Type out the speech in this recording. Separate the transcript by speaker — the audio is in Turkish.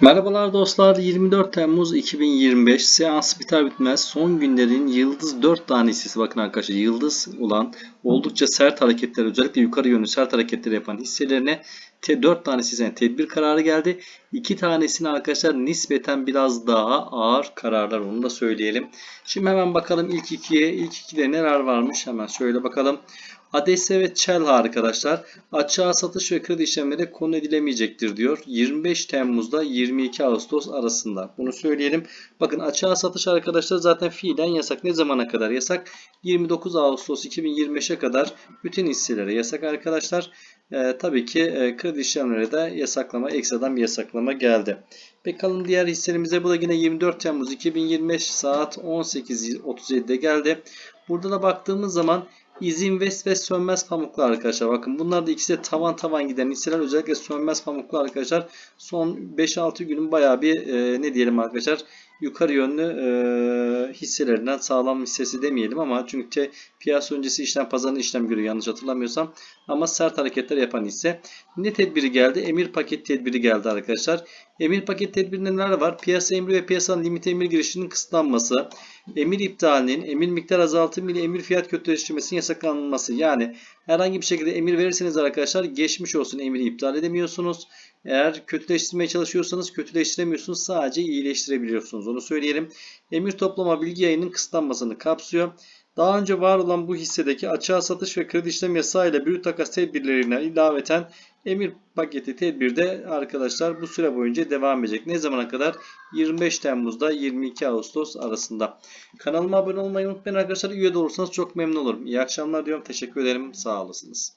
Speaker 1: Merhabalar dostlar 24 Temmuz 2025 seans biter bitmez son günlerin yıldız 4 tane hissesi bakın arkadaşlar yıldız olan oldukça sert hareketler özellikle yukarı yönlü sert hareketler yapan hisselerine te 4 tane hissesine tedbir kararı geldi. 2 tanesini arkadaşlar nispeten biraz daha ağır kararlar onu da söyleyelim. Şimdi hemen bakalım ilk ikiye ilk ikide neler varmış hemen şöyle bakalım. Adese ve Çelha arkadaşlar açığa satış ve kredi işlemleri konu edilemeyecektir diyor. 25 Temmuz'da 22 Ağustos arasında. Bunu söyleyelim. Bakın açığa satış arkadaşlar zaten fiilen yasak. Ne zamana kadar yasak? 29 Ağustos 2025'e kadar bütün hisselere yasak arkadaşlar. Ee, tabii ki e, kredi işlemleri de yasaklama, ekstradan bir yasaklama geldi. Bakalım diğer hisselerimize bu da yine 24 Temmuz 2025 saat 18.37'de geldi. Burada da baktığımız zaman İzinvest ve Sönmez Pamuklar arkadaşlar. Bakın bunlar da ikisi de tavan tavan giden hisseler. Özellikle Sönmez Pamuklar arkadaşlar son 5-6 günün bayağı bir e, ne diyelim arkadaşlar yukarı yönlü e, hisselerinden sağlam hissesi demeyelim ama çünkü piyasa öncesi işlem pazarın işlem görüyor yanlış hatırlamıyorsam ama sert hareketler yapan hisse. Ne tedbiri geldi? Emir paket tedbiri geldi arkadaşlar. Emir paket tedbirinde neler var? Piyasa emri ve piyasanın limit emir girişinin kısıtlanması, emir iptalinin, emir miktar azaltımı ile emir fiyat kötüleştirmesinin yasaklanması. Yani herhangi bir şekilde emir verirseniz arkadaşlar geçmiş olsun emiri iptal edemiyorsunuz. Eğer kötüleştirmeye çalışıyorsanız kötüleştiremiyorsunuz. Sadece iyileştirebiliyorsunuz. Onu söyleyelim. Emir toplama bilgi yayının kısıtlanmasını kapsıyor. Daha önce var olan bu hissedeki açığa satış ve kredi işlem yasağı ile brüt takas tedbirlerine ilaveten emir paketi tedbirde arkadaşlar bu süre boyunca devam edecek. Ne zamana kadar? 25 Temmuz'da 22 Ağustos arasında. Kanalıma abone olmayı unutmayın arkadaşlar. Üye olursanız çok memnun olurum. İyi akşamlar diyorum. Teşekkür ederim. Sağ olasınız.